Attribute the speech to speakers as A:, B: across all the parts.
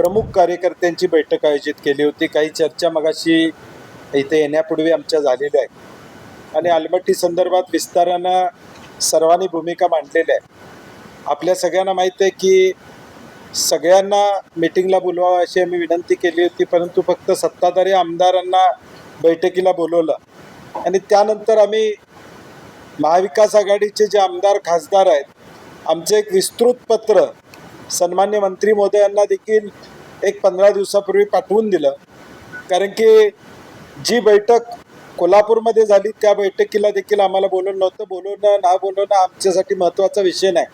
A: प्रमुख कार्यकर्त्यांची बैठक आयोजित केली होती. काही चर्चा मगाशी इथे येण्यापूर्वी आमच्या झालेल्या आहे आणि आलमट्टी संदर्भात विस्तारानं सर्वांनी भूमिका मांडलेल्या आहे आपल्या सगळ्यांना माहीत आहे की सगळ्यांना मिटिंगला बोलवावं अशी आम्ही विनंती केली होती परंतु फक्त सत्ताधारी आमदारांना बैठकीला बोलवलं. आणि त्यानंतर आम्ही महाविकास आघाडीचे जे आमदार खासदार आहेत आमचं एक विस्तृत पत्र सन्मान्य मंत्री महोदयांना देखील एक पंधरा दिवसापूर्वी पाठवून दिलं. कारण की जी बैठक कोल्हापूरमध्ये झाली त्या बैठकीला देखील आम्हाला बोलवलं नव्हतं. बोलवणं ना बोलवणं आमच्यासाठी महत्त्वाचा विषय नाही.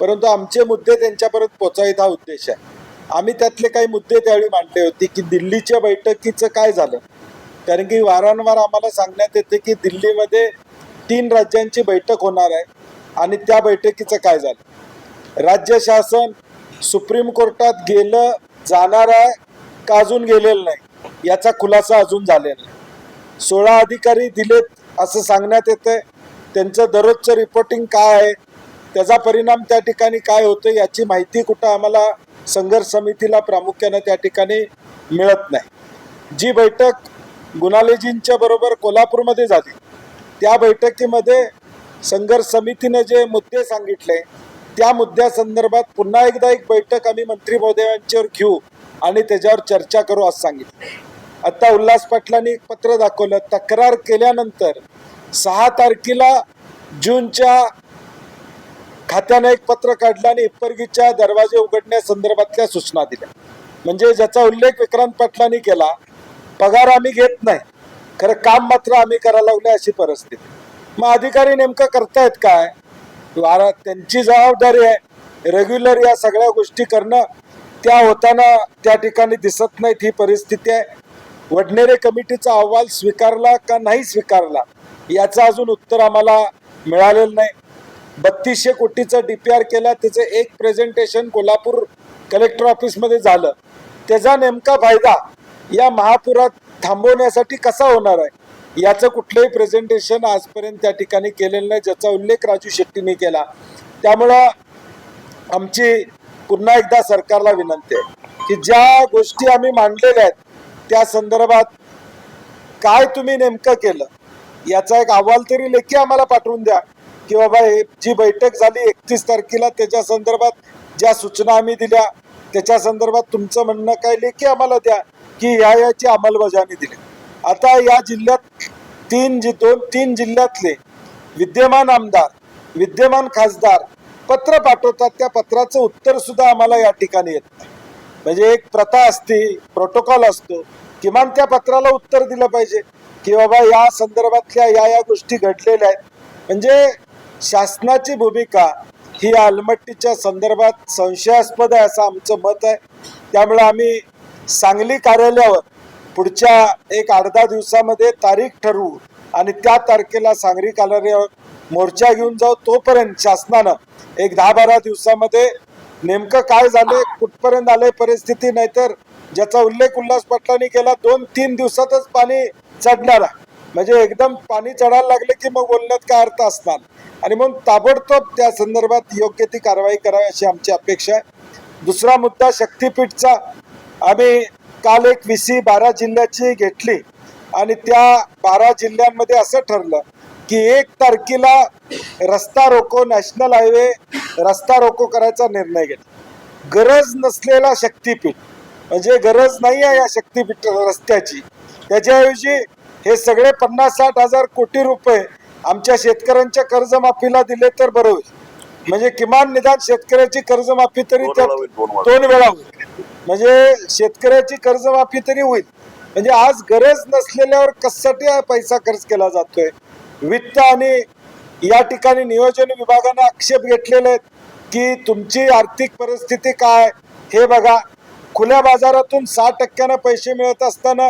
A: परंतु आमचे मुद्दे त्यांच्यापर्यंत पोचायचा हा उद्देश आहे. आम्ही त्यातले काही मुद्दे त्यावेळी मांडले होते की दिल्लीच्या बैठकीचं काय झालं? कारण की वारंवार आम्हाला सांगण्यात येते की दिल्लीमध्ये तीन राज्यांची बैठक होणार आहे आणि त्या बैठकीचं काय झालं? राज्य शासन सुप्रीम कोर्टात गेलं जाणार आहे का अजून गेलेलं नाही? याचा खुलासा अजून झालेला नाही. सोळा अधिकारी दिलेत असं सांगण्यात येतं त्यांचं दररोजचं रिपोर्टिंग काय आहे? त्याचा परिणाम त्या ठिकाणी काय होतं याची माहिती कुठं आम्हाला संघर्ष समितीला प्रामुख्यानं त्या ठिकाणी मिळत नाही. जी बैठक गुणालेजींच्या बरोबर कोल्हापूरमध्ये झाली त्या बैठकीमध्ये संघर्ष समितीनं जे मुद्दे सांगितले त्या मुद्द्यासंदर्भात पुन्हा एकदा एक बैठक आम्ही मंत्री महोदयांच्यावर घेऊ आणि त्याच्यावर चर्चा करू असं सांगितलं. आता उल्हास पाटलांनी एक पत्र दाखवलं. तक्रार केल्यानंतर सहा तारखेला जूनच्या खात्यानं एक पत्र काढलं आणि इप्परगीच्या दरवाजे उघडण्यासंदर्भातल्या सूचना दिल्या. म्हणजे ज्याचा उल्लेख विक्रांत पाटलांनी केला पगार आम्ही घेत नाही. खरं काम मात्र आम्ही करायला लागले अशी परिस्थिती. मग अधिकारी नेमकं करतायत काय? त्यांची जबाबदारी आहे. रेग्युलर या सगळ्या गोष्टी करणं त्या होताना त्या ठिकाणी दिसत नाहीत ही परिस्थिती आहे. वडनेरे कमिटीचा अहवाल स्वीकारला का नाही स्वीकारला याचं अजून उत्तर आम्हाला मिळालेलं नाही. बत्तीसशे कोटीचं डी पी आर केला त्याचं एक प्रेझेंटेशन कोल्हापूर कलेक्टर ऑफिसमध्ये झालं. त्याचा नेमका फायदा या महापुरात थांबवण्यासाठी कसा होणार आहे? याचं कुठलंही प्रेझेंटेशन आजपर्यंत त्या ठिकाणी केलेलं नाही ज्याचा उल्लेख राजू शेट्टीने केला. त्यामुळं आमची पुन्हा एकदा सरकारला विनंती आहे की ज्या गोष्टी आम्ही मांडलेल्या आहेत त्या संदर्भात काय तुम्ही नेमकं केलं? याचा एक अहवाल तरी लेखी आम्हाला पाठवून द्या की बाबा हे जी बैठक झाली एकतीस तारखेला त्याच्या संदर्भात ज्या सूचना आम्ही दिल्या त्याच्या संदर्भात तुमचं म्हणणं काय लेखी आम्हाला द्या की या याची अंमलबजावणी दिली. आता या जिल्ह्यात तीन जि दोन तीन जिल्ह्यातले विद्यमान आमदार विद्यमान खासदार पत्र पाठवतात. त्या पत्राचं उत्तर सुद्धा आम्हाला या ठिकाणी येत नाही. म्हणजे एक प्रथा असते प्रोटोकॉल असतो किमान त्या पत्राला उत्तर दिलं पाहिजे की बाबा या संदर्भातल्या या या गोष्टी घडलेल्या आहेत. म्हणजे शासनाची भूमिका ही आलमट्टीच्या संदर्भात संशयास्पद आहे असं आमचं मत आहे. त्यामुळे आम्ही सांगली कार्यालयावर पुढच्या एक अर्धा दिवसामध्ये तारीख ठरवू आणि त्या तारखेला सांगरी कार्यालयावर मोर्चा घेऊन जाऊ तोपर्यंत शासनानं एक दहा बारा दिवसामध्ये नेमकं काय झालंय कुठपर्यंत आलंय परिस्थिती नाहीतर ज्याचा उल्लेख उल्हास पाटलांनी केला दोन तीन दिवसातच पाणी चढणार म्हणजे एकदम पाणी चढायला लागले की मग बोलण्यात काय अर्थ असणार? आणि मग ताबडतोब त्या संदर्भात योग्य ती कारवाई करावी अशी आमची अपेक्षा आहे. दुसरा मुद्दा शक्तीपीठचा. आम्ही काल एक व्ही सी बारा जिल्ह्याची घेतली आणि त्या बारा जिल्ह्यांमध्ये असं ठरलं की एक तारखेला रस्ता रोको नॅशनल हायवे रस्ता रोको करायचा निर्णय घेतला. गरज नसलेला शक्तीपीठ म्हणजे गरज नाही आहे या शक्तीपीठ रस्त्याची. त्याच्याऐवजी हे सगळे पन्नास साठ हजार कोटी रुपये आमच्या शेतकऱ्यांच्या कर्जमाफीला दिले तर बरं होईल. म्हणजे किमान निदान शेतकऱ्याची कर्जमाफी तरी
B: दोन वेळा होईल,
A: म्हणजे शेतकऱ्याची कर्जमाफी तरी होईल. म्हणजे आज गरज नसलेल्यावर कशासाठी पैसा खर्च केला जातोय? वित्त आणि या ठिकाणी नियोजन विभागानं आक्षेप घेतलेले आहेत की तुमची आर्थिक परिस्थिती काय? हे बघा खुल्या बाजारातून सहा टक्क्यानं पैसे मिळत असताना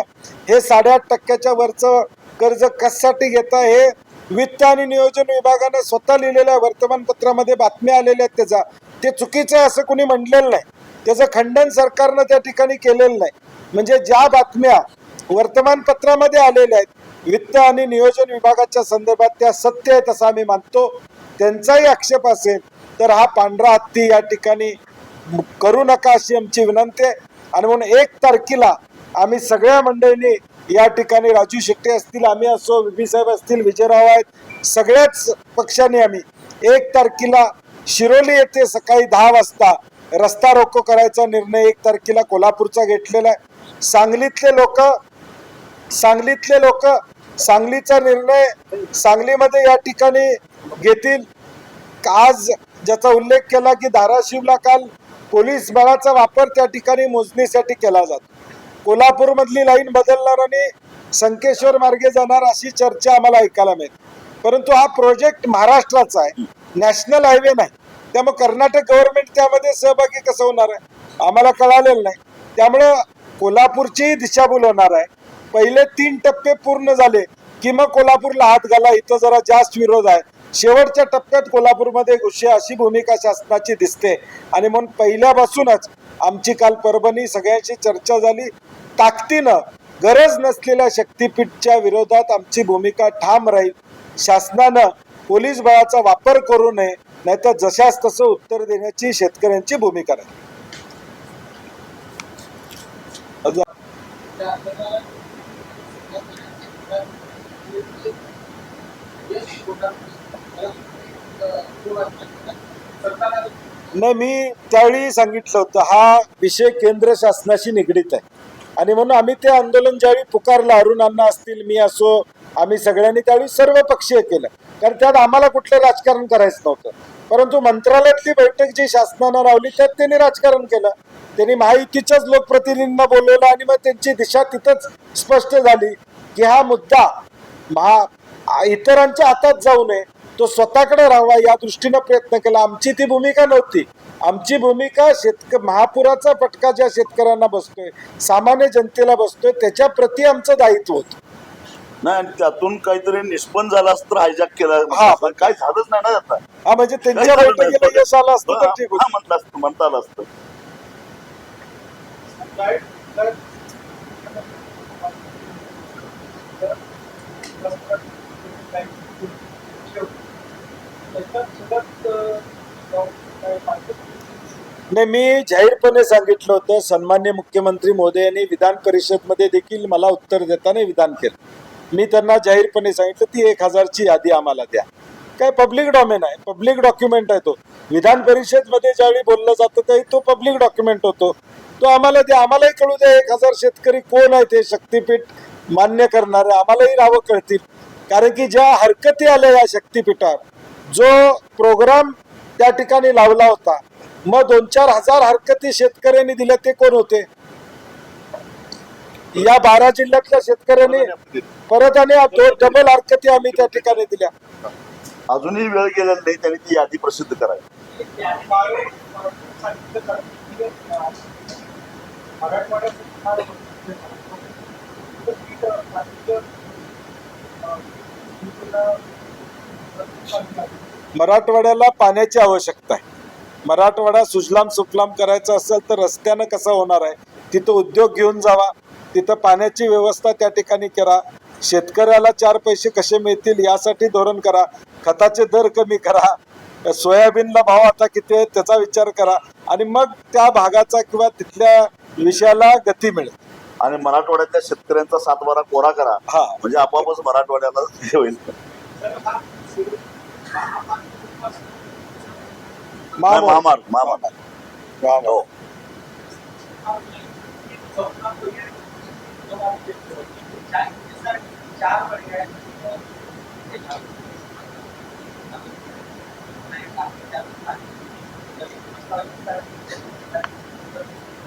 A: हे साडेआठ टक्क्याच्या वरचं कर्ज कशासाठी घेता हे वित्त आणि नियोजन विभागानं स्वतः लिहिलेल्या वर्तमानपत्रामध्ये बातम्या आलेल्या आहेत त्याचा. ते चुकीचं असं कोणी म्हणलेलं नाही. त्याचं खंडन सरकारनं त्या ठिकाणी केलेलं नाही. म्हणजे ज्या बातम्या वर्तमानपत्रामध्ये आलेल्या आहेत वित्त आणि नियोजन विभागाच्या संदर्भात त्या सत्य आहेत असं आम्ही मानतो. त्यांचाही आक्षेप असेल तर हा पांढरा हत्ती या ठिकाणी करू नका अशी आमची विनंती आहे. आणि म्हणून एक तारखेला आम्ही सगळ्या मंडळींनी या ठिकाणी राजू शेट्टी असतील आम्ही असो बी साहेब असतील विजयराव आहेत सगळ्याच पक्षांनी आम्ही एक तारखेला शिरोली येथे सकाळी दहा वाजता रस्ता रोको करायचा निर्णय एक तारखेला कोल्हापूरचा घेतलेला आहे. सांगलीतले लोक सांगलीतले लोक सांगलीचा निर्णय सांगलीमध्ये या ठिकाणी घेतील. आज ज्याचा उल्लेख केला की धाराशिवला काल पोलीस बळाचा वापर त्या ठिकाणी मोजणीसाठी केला जातो. कोल्हापूरमधली लाईन बदलणार आणि संकेश्वर मार्गे जाणार अशी चर्चा आम्हाला ऐकायला मिळते. परंतु हा प्रोजेक्ट महाराष्ट्राचा आहे. नॅशनल हायवे नाही. त्यामुळे कर्नाटक गव्हर्नमेंट त्यामध्ये सहभागी कसं होणार आहे? आम्हाला कळालेलं नाही. त्यामुळं कोल्हापूरचीही दिशाभूल होणार आहे. पहिले तीन टप्पे पूर्ण झाले की मग कोल्हापूरला हात घाला. इथं जरा जास्त विरोध आहे. शेवटच्या टप्प्यात कोल्हापूरमध्ये घुसे अशी भूमिका शासनाची दिसते. आणि म्हणून पहिल्यापासूनच आमची काल परभणी सगळ्यांशी चर्चा झाली. ताकदीनं गरज नसलेल्या शक्तीपीठच्या विरोधात आमची भूमिका ठाम राहील. शासनानं पोलीस बळाचा वापर करू नये. नाहीतर जशास तसं उत्तर देण्याची शेतकऱ्यांची भूमिका राहील. नाही मी त्यावेळी सांगितलं होतं हा विषय केंद्र शासनाशी निगडीत आहे. आणि म्हणून आम्ही ते आंदोलन ज्यावेळी पुकारलं अरुणांना असतील मी असो आम्ही सगळ्यांनी त्यावेळी सर्व पक्षीय केलं. कारण त्यात आम्हाला कुठलं राजकारण करायचं नव्हतं. परंतु मंत्रालयातली बैठक जी शासनानं लावली त्यात त्यांनी राजकारण केलं. त्यांनी महायुतीच्याच लोकप्रतिनिधींना बोलवलं आणि मग त्यांची दिशा तिथंच स्पष्ट झाली की हा मुद्दा महा इतरांच्या हातात जाऊ नये तो स्वतःकडे राहावा या दृष्टीनं प्रयत्न केला. आमची ती भूमिका नव्हती. आमची भूमिका शेतक महापुराचा फटका ज्या शेतकऱ्यांना बसतोय सामान्य जनतेला बसतोय त्याच्या प्रती आमचं दायित्व होतं.
B: नाही आणि त्यातून काहीतरी निष्पन्न झाला असतं तर हायजॅक केला
A: हा.
B: पण काय झालंच नाही ना आता.
A: हा म्हणजे त्यांच्या
B: काही झालं नाही.
A: बैठकीला यश आलं असतं तर ठीक
B: हा,
A: होतं
B: म्हटलं असतं म्हणता आलं असतं.
A: नाही मी जाहीरपणे सांगितलं होतं सन्मान्य मुख्यमंत्री मोदी यांनी विधान परिषदमध्ये देखील मला उत्तर देताना विधान केलं. मी त्यांना जाहीरपणे सांगितलं ती एक हजारची यादी आम्हाला द्या. काय पब्लिक डॉमेन आहे. पब्लिक डॉक्युमेंट आहे तो. विधान परिषदमध्ये ज्यावेळी बोललं जातं त्यावेळी तो पब्लिक डॉक्युमेंट होतो. तो आम्हाला द्या. आम्हालाही कळू द्या एक हजार शेतकरी कोण आहे ते शक्तीपीठ मान्य करणारे. आम्हालाही नावं कळतील. कारण की ज्या हरकती आल्या या शक्तीपीठात जो प्रोग्राम त्या ठिकाणी लावला होता मग दोन चार हजार हरकती शेतकऱ्यांनी दिल्या ते कोण होते? या बारा जिल्ह्यातल्या शेतकऱ्यांनी परत आणि डबल हरकती आम्ही त्या ठिकाणी दिल्या.
B: अजूनही वेळ गेलेला नाही त्यांनी ती यादी प्रसिद्ध करावी.
A: मराठवाड्याला पाण्याची आवश्यकता आहे. मराठवाडा सुजलाम सुफलाम करायचा असेल तर रस्त्यानं कसा होणार आहे? तिथं उद्योग घेऊन जावा. तिथं पाण्याची व्यवस्था त्या ठिकाणी करा. शेतकऱ्याला चार पैसे कसे मिळतील यासाठी धोरण करा. खताचे दर कमी करा. सोयाबीनला भाव आता किती आहे त्याचा विचार करा. आणि मग त्या भागाचा किंवा तिथल्या विषयाला गती मिळेल.
B: आणि मराठवाड्यातल्या शेतकऱ्यांचा सातबारा कोरा करा.
A: हा.
B: म्हणजे आपोआपच मराठवाड्याला होईल. महामार्ग महामार्ग. हो.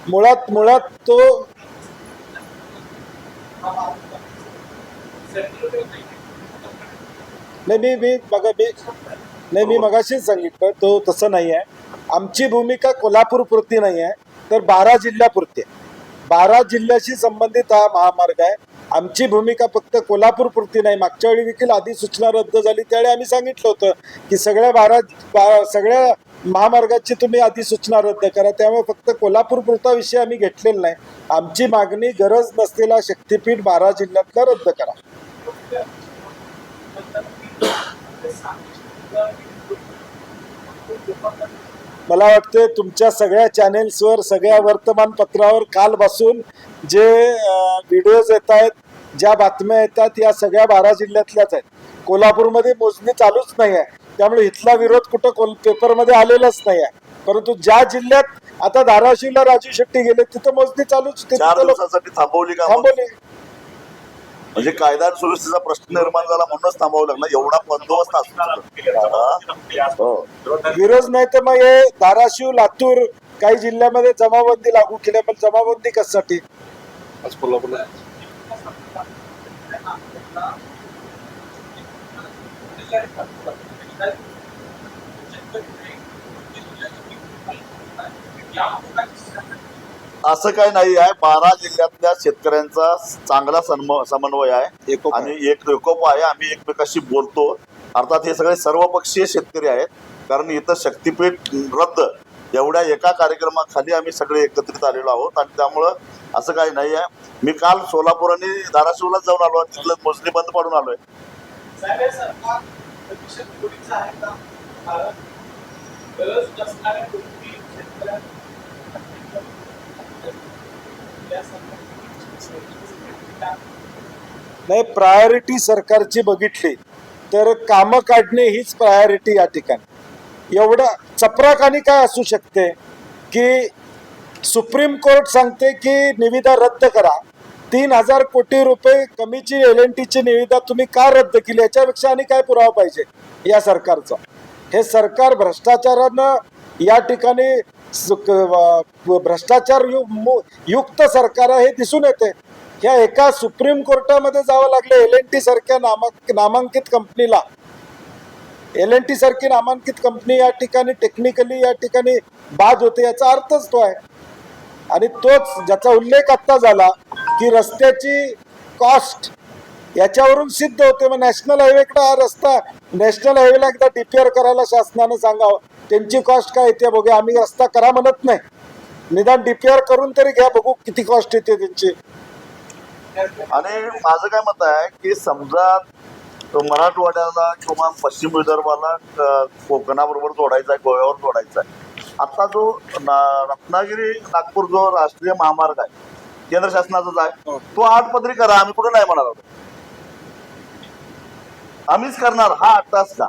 A: मुळात मुळात तो नाही मी मी बघा मी नाही मी मगाशीच सांगितलं तो तसं नाही आहे आमची भूमिका कोल्हापूर पुरती नाही आहे तर बारा जिल्ह्यापुरती आहे. बारा जिल्ह्याशी संबंधित हा महामार्ग आहे. आमची भूमिका फक्त कोल्हापूर पुरती नाही मागच्या वेळी देखील अधिसूचना रद्द झाली त्यावेळी आम्ही सांगितलं होतं की सगळ्या बारा बा- सगळ्या महामार्गाची तुम्ही अधिसूचना रद्द करा त्यामुळे फक्त कोल्हापूर पुरता विषय आम्ही घेतलेला नाही. आमची मागणी गरज नसलेला शक्तीपीठ बारा जिल्ह्यातला रद्द करा. मला वाटते तुमच्या सगळ्या चॅनेल्सवर सगळ्या वर्तमानपत्रावर काल बसून जे व्हिडिओज येत आहेत ज्या बातम्या येतात या सगळ्या बारा जिल्ह्यातल्याच आहेत. कोल्हापूरमध्ये मोजणी चालूच नाही आहे त्यामुळे इथला विरोध कुठं कोल पेपरमध्ये आलेलाच नाही आहे परंतु ज्या जिल्ह्यात आता धाराशिवला राजू शेट्टी गेले तिथं मोजणी चालूच
B: थांबवली?
A: थांबवली.
B: म्हणजे कायदा आणि सुव्यवस्थेचा प्रश्न निर्माण झाला म्हणूनच थांबावं लागलं. एवढा बंदोबस्त असतो हो.
A: विरोध नाही तर मग हे धाराशिव लातूर काही जिल्ह्यामध्ये जमाबंदी लागू केली पण जमाबंदी कशासाठी?
B: असं काही नाही आहे. बारा जिल्ह्यातल्या शेतकऱ्यांचा चांगला सन्म- समन्वय आहे.
A: एकोपा.
B: आणि एक एकोप आहे. आम्ही एकमेकाशी बोलतो. अर्थात हे सगळे सर्वपक्षीय शेतकरी आहेत. कारण इथं शक्तीपीठ रद्द. एवढ्या एका कार्यक्रमाखाली आम्ही सगळे एकत्रित आलेलो आहोत. आणि त्यामुळं असं काही नाही आहे. मी काल सोलापूर आणि धाराशिवला जाऊन आलो. आणि तिथलं मोजणी बंद पाडून आलोय.
C: हे आहे का? कारण गरज नसणाऱ्या गोष्टी शेतकऱ्यांना या सरकारची
A: नाही प्रायोरिटी सरकारची बघितली तर कामं काढणे हीच प्रायोरिटी या ठिकाणी. एवढं चपराकानी काय असू शकते की सुप्रीम कोर्ट सांगते की निविदा रद्द करा. तीन हजार कोटी रुपये कमीची एल एन टीची निविदा तुम्ही का रद्द केली? याच्यापेक्षा आणि काय पुरावा पाहिजे या सरकारचा? हे सरकार भ्रष्टाचारानं या ठिकाणी भ्रष्टाचार यु- युक्त सरकार आहे हे दिसून येते. ह्या एका सुप्रीम कोर्टामध्ये जावं लागलं एल एन टी सारख्या नामांक नामांकित कंपनीला एल एन टी सारखी नामांकित कंपनी या ठिकाणी टेक्निकली या ठिकाणी बाद होते याचा अर्थच तो आहे. आणि तोच ज्याचा उल्लेख आता झाला की रस्त्याची कॉस्ट याच्यावरून सिद्ध होते. मग नॅशनल हायवेकडे हा रस्ता नॅशनल हायवेला एकदा डीपीआर करायला शासनानं सांगावं. त्यांची कॉस्ट काय येते बघूया. आम्ही रस्ता करा म्हणत नाही. निदान डीपीआर करून तरी घ्या बघू किती कॉस्ट येते त्यांची.
B: आणि माझं काय मत आहे की समजा तो मराठवाड्याला किंवा पश्चिम विदर्भाला कोकणाबरोबर जोडायचा आहे गोव्यावर जोडायचा आहे. आता जो रत्नागिरी नागपूर जो राष्ट्रीय महामार्ग आहे केंद्र शासनाचाच आहे तो आठ पदरी करा. आम्ही कुठे नाही म्हणालो. आम्हीच करणार हा आठ तास का